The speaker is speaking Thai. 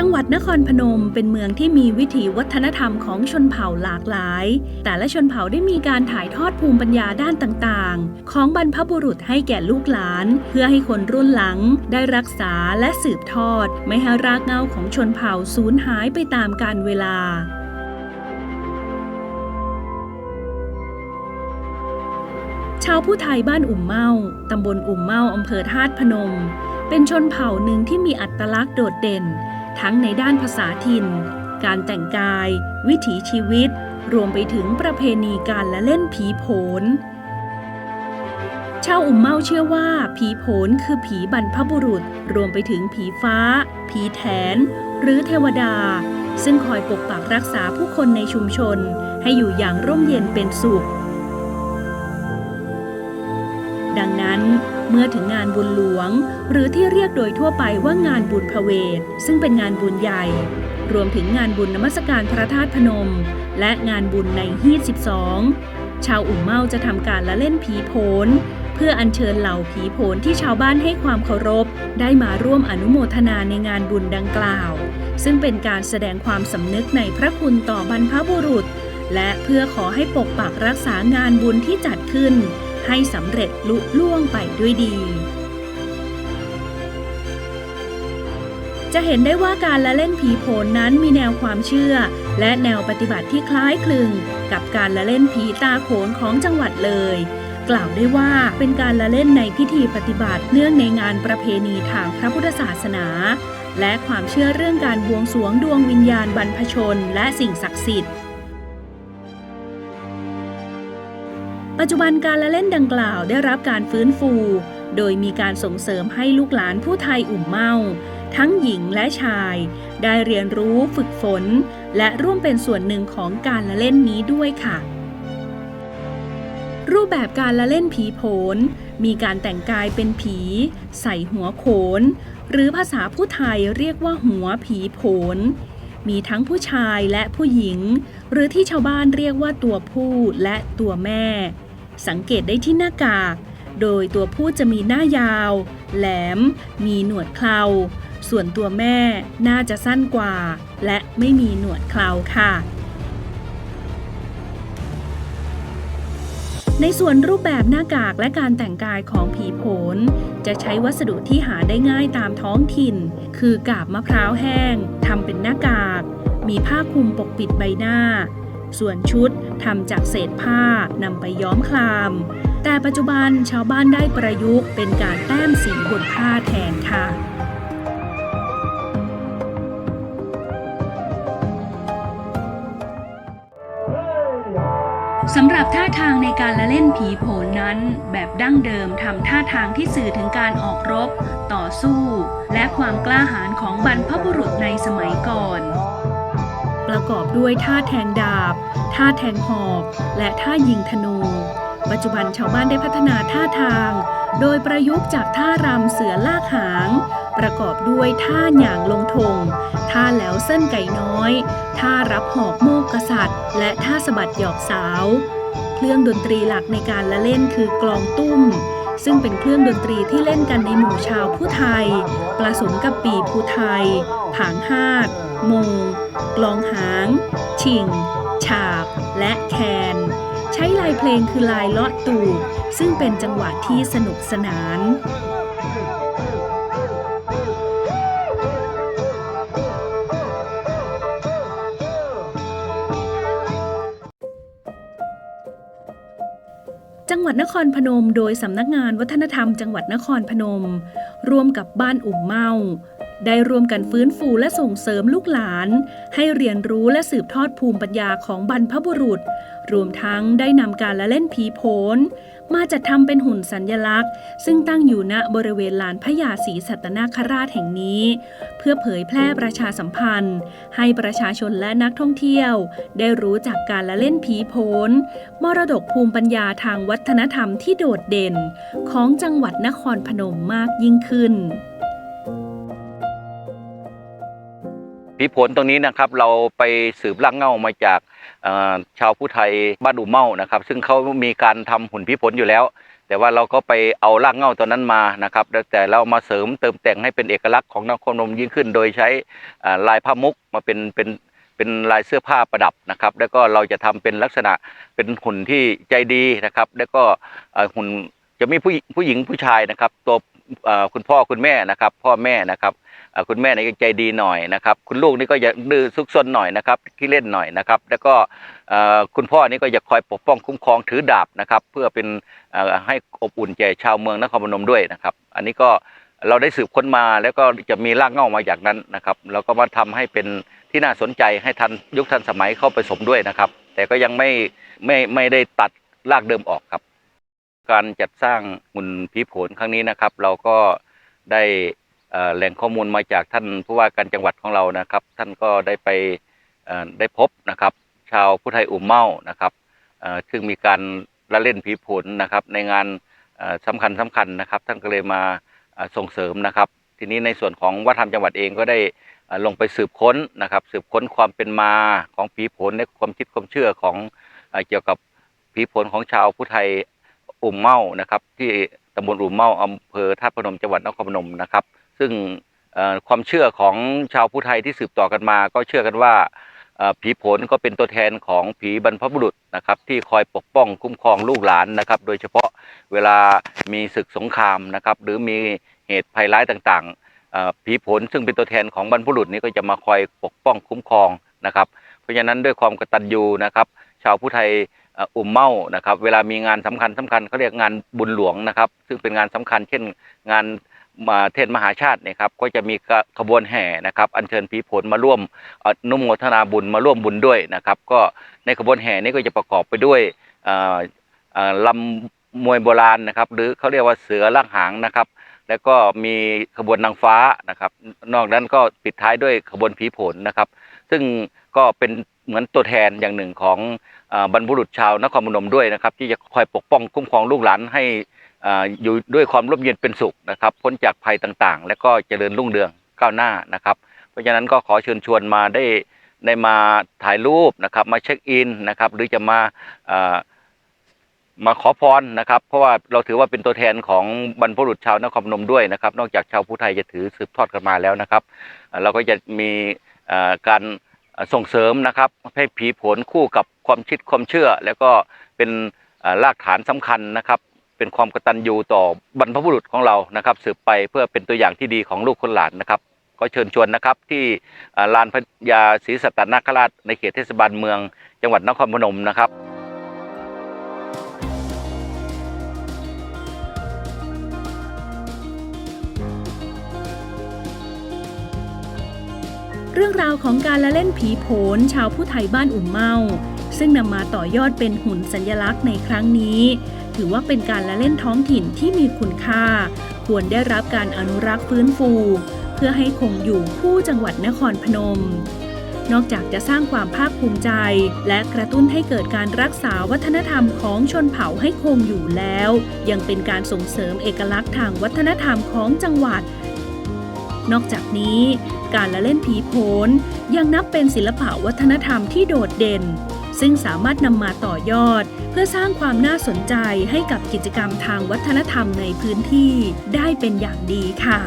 จังหวัดนครพนมเป็นเมืองที่มีวิถีวัฒนธรรมของชนเผ่าหลากหลาย แต่ละชนเผ่าได้มีการถ่ายทอดภูมิปัญญาด้านต่างๆ ของบรรพบุรุษให้แก่ลูกหลาน เพื่อให้คนรุ่นหลังได้รักษาและสืบทอด ไม่ให้รากเหง้าของชนเผ่าสูญหายไปตามกาลเวลาชาวผู้ไทยบ้านอุ่มเมาตำบลอุ่มเมาอำเภอธาตุพนม เป็นชนเผ่าหนึ่งที่มีอัตลักษณ์โดดเด่น ทั้งในด้านภาษาถิ่น การแต่งกาย วิถีชีวิต รวมไปถึงประเพณีการละเล่นผีโผนชาวอุ่มเมาเชื่อว่าผีโผนคือผีบรรพบุรุษ รวมไปถึงผีฟ้า ผีแถน หรือเทวดา ซึ่งคอยปกปักรักษาผู้คนในชุมชน ให้อยู่อย่างร่มเย็นเป็นสุข มื่อถึงงานบุญหลวง หรือที่เรียกโดยทั่วไปว่างานบุญพระเวท ซึ่งเป็นงานบุญใหญ่ รวมถึงงานบุญนมัสการพระธาตุพนม และงานบุญในฮีด12 ชาวอุ่มเมาจะทำการละเล่นผีโผนเพื่ออัญเชิญเหล่าผีโผนที่ชาวบ้านให้ความเคารพ ได้มาร่วมอนุโมทนาในงานบุญดังกล่าว ซึ่งเป็นการแสดงความสำนึกในพระคุณต่อบรรพบุรุษ และเพื่อขอให้ปกปักรักษางานบุญที่จัดขึ้น ให้สำเร็จลุล่วงไปด้วยดี จะเห็นได้ว่าการละเล่นผีโผนนั้นมีแนวความเชื่อ และแนวปฏิบัติที่คล้ายคลึง กับการละเล่นผีตาโขนของจังหวัดเลย กล่าวได้ว่าเป็นการละเล่นในพิธีปฏิบัติเนื่องในงานประเพณีทางพระพุทธศาสนา และความเชื่อเรื่องการบวงสรวงดวงวิญญาณบรรพชน และสิ่งศักดิ์สิทธิ์ ปัจจุบันการละเล่นดังกล่าวได้รับการฟื้นฟู โดยมีการส่งเสริมให้ลูกหลานผู้ไทยอุ่มเมา ทั้งหญิงและชาย ได้เรียนรู้ฝึกฝน และร่วมเป็นส่วนหนึ่งของการละเล่นนี้ด้วยค่ะ รูปแบบการละเล่นผีโผนมีการแต่งกายเป็นผี ใส่หัวโขน หรือภาษาผู้ไทยเรียกว่าหัวผีโผนมีทั้งผู้ชายและผู้หญิง หรือที่ชาวบ้านเรียกว่าตัวผู้และตัวแม่ สังเกตได้ที่หน้ากาก โดยตัวผู้จะมีหน้ายาว แหลม มีหนวดเคราส่วนตัวแม่น่าจะสั้นกว่า และไม่มีหนวดเคราค่ะ ในส่วนรูปแบบหน้ากากและการแต่งกายของผีโผนจะใช้วัสดุที่หาได้ง่ายตามท้องถิ่น คือกาบมะพร้าวแห้งทำเป็นหน้ากาก มีผ้าคลุมปกปิดใบหน้า ส่วนชุดทำจากเศษผ้านำไปย้อมคลาม แต่ปัจจุบันชาวบ้านได้ประยุกต์เป็นการแต้มสีบนผ้าแทนค่ะสำหรับท่าทางในการละเล่นผีโผนนั้น แบบดั้งเดิมทำท่าทางที่สื่อถึงการออกรบ ต่อสู้ และความกล้าหาญของบรรพบุรุษในสมัยก่อน ประกอบด้วยท่าแทงดาบ ท่าแทงหอก และท่ายิงธนู ปัจจุบันชาวบ้านได้พัฒนาท่าทาง โดยประยุกต์จากท่ารำเสือลากหาง ประกอบด้วยท่าหย่างลงธงท่าแล้วเส้นไก่น้อย ท่ารับหอกโมกกษัตริย์ และท่าสะบัดหยอกสาว เครื่องดนตรีหลักในการละเล่นคือกลองตุ้มซึ่งเป็นเครื่องดนตรีที่เล่นกันในหมู่ชาวผู้ไทย ผสมกับปีผู้ไทย ผางฮาด มงกลองหาง ชิง ฉาบ และแคน ใช้ลายเพลงคือลายเลาะตูบซึ่งเป็นจังหวะที่สนุกสนานจังหวัดนครพนม โดยสำนักงานวัฒนธรรมจังหวัดนครพนม ร่วมกับบ้านอุ่มเมา ได้ร่วมกันฟื้นฟูและส่งเสริมลูกหลาน ให้เรียนรู้และสืบทอดภูมิปัญญาของบรรพบุรุษ รวมทั้งได้นำการละเล่นผีโผนมาจัดทำเป็นหุ่นสัญญลักษณ์ ซึ่งตั้งอยู่ณบริเวณลานพระยาศรีสัตนาคราชแห่งนี้ เพื่อเผยแพร่ประชาสัมพันธ์ ให้ประชาชนและนักท่องเที่ยว ได้รู้จักการละเล่นผีโผนมรดกภูมิปัญญาทางวัฒนธรรมที่โดดเด่น ของจังหวัดนครพนมมากยิ่งขึ้น ผีผลตรงนี้นะครับเราไปสืบรากเง้ามาจากชาวผู้ไทยบ้านอู่เมานะครับ ซึ่งเขามีการทำหุ่นผีผลอยู่แล้ว แต่ว่าเราก็ไปเอารากเง้าตัวนั้นมานะครับแต่เรามาเสริมเติมแต่งให้เป็นเอกลักษณ์ของนครนมยิ่งขึ้น โดยใช้ลายผ้ามุกมาเป็นเป็นเป็นลายเสื้อผ้าประดับนะครับ แล้วก็เราจะทำเป็นลักษณะเป็นหุ่นที่ใจดีนะครับ แล้วก็หุ่นจะมีผู้ผู้หญิงผู้ชายนะครับ ตัวคุณพ่อคุณแม่นะครับ พ่อแม่นะครับ คุณแม่นี่ใจดีหน่อยนะครับ คุณลูกนี่ก็จะดื้อซุกซนหน่อยนะครับขี้เล่นหน่อยนะครับ แล้วก็คุณพ่อนี่ก็จะคอยปกป้องคุ้มครองถือดาบนะครับ เพื่อเป็นให้อบอุ่นแก่ชาวเมืองนครพนมด้วยนะครับ อันนี้ก็เราได้สืบค้นมาแล้วก็จะมีรากเง้ามาจากนั้นนะครับเราก็มาทำให้เป็นที่น่าสนใจให้ทันยุคทันสมัยเข้าไปสมด้วยนะครับ แต่ก็ยังไม่ไม่ไม่ได้ตัดรากเดิมออกครับ การจัดสร้างหุ่นผีโผลครั้งนี้นะครับ เราก็ได้ แหล่งข้อมูลมาจากท่านผู้ว่าการจังหวัดของเรานะครับ ท่านก็ได้ไปได้พบนะครับ ชาวผู้ไทยอุ่มเมานะครับซึ่งมีการละเล่นผีผลนะครับ ในงานเอ่อสำคัญสำคัญนะครับ ท่านก็เลยมาส่งเสริมนะครับ ทีนี้ในส่วนของวัฒนธรรมจังหวัดเองก็ได้ลงไปสืบค้นนะครับ สืบค้นความเป็นมาของผีผลในความคิดความเชื่อของเกี่ยวกับผีผลของชาวผู้ไทยอุ่มเมานะครับ ที่ตำบลอุ่มเมาอำเภอท่าพนมจังหวัดนครพนมนะครับ ซึ่งความเชื่อของชาวผู้ไทยที่สืบต่อกันมา ก็เชื่อกันว่าผีผลก็เป็นตัวแทนของผีบรรพบุรุษนะครับที่คอยปกป้องคุ้มครองลูกหลานนะครับ โดยเฉพาะเวลามีศึกสงครามนะครับหรือมีเหตุภัยร้ายต่างๆผีผลซึ่งเป็นตัวแทนของบรรพบุรุษนี้ก็จะมาคอยปกป้องคุ้มครองนะครับ เพราะฉะนั้นด้วยความกตัญญูนะครับ ชาวผู้ไทยอุ่มเมานะครับ เวลามีงานสำคัญสำคัญเขาเรียกงานบุญหลวงนะครับ ซึ่งเป็นงานสำคัญเช่นงาน มาเทศมหาชาติเนี่ยครับก็จะมีขบวนแห่นะครับอัญเชิญผีผลมาร่วมอนุโมทนาบุญมาร่วมบุญด้วยนะครับก็ในขบวนแห่นี้ก็จะประกอบไปด้วยลำมวยโบราณนะครับหรือเขาเรียกว่าเสือล่างหางนะครับแล้วก็มีขบวนนางฟ้านะครับ นอกนั้นก็ปิดท้ายด้วยขบวนผีผลนะครับ ซึ่งก็เป็นเหมือนตัวแทนอย่างหนึ่งของอบรรพบุรุษชาวนครพนมด้วยนะครับ ที่จะคอยปกป้องคุ้มครองลูกหลานให้ อยู่ด้วยความร่มเย็นเป็นสุขนะครับ พ้นจากภัยต่างๆ และก็เจริญรุ่งเรืองก้าวหน้านะครับ เพราะฉะนั้นก็ขอเชิญชวนมาได้ได้มาถ่ายรูปนะครับ มาเช็คอินนะครับ หรือจะมามาขอพรนะครับ เพราะว่าเราถือว่าเป็นตัวแทนของบรรพบุรุษชาวนครพนมด้วยนะครับ นอกจากชาวผู้ไทยจะถือสืบทอดกันมาแล้วนะครับ เราก็จะมีการส่งเสริมนะครับให้ผีผลคู่กับความคิดความเชื่อ แล้วก็เป็นรากฐานสำคัญนะครับ เป็นความกตัญญูต่อบรรพบุรุษของเรานะครับ สืบไปเพื่อเป็นตัวอย่างที่ดีของลูกคนหลานนะครับ ก็เชิญชวนนะครับที่ลานพญาศรีสัตนาคราชในเขตเทศบาลเมือง จังหวัดนครพนมนะครับ เรื่องราวของการละเล่นผีโผนชาวผู้ไทยบ้านอุ่มเมา ซึ่งนำมาต่อยอดเป็นหุ่นสัญลักษณ์ในครั้งนี้ ถือว่าเป็นการละเล่นท้องถิ่นที่มีคุณค่า ควรได้รับการอนุรักษ์ฟื้นฟู เพื่อให้คงอยู่คู่จังหวัดนครพนม นอกจากจะสร้างความภาคภูมิใจ และกระตุ้นให้เกิดการรักษาวัฒนธรรมของชนเผ่าให้คงอยู่แล้ว ยังเป็นการส่งเสริมเอกลักษณ์ทางวัฒนธรรมของจังหวัด นอกจากนี้การละเล่นผีโผนยังนับเป็นศิลปะวัฒนธรรมที่โดดเด่น ซึ่งสามารถนำมาต่อยอด เพื่อสร้างความน่าสนใจให้กับกิจกรรมทางวัฒนธรรมในพื้นที่ได้เป็นอย่างดีค่ะ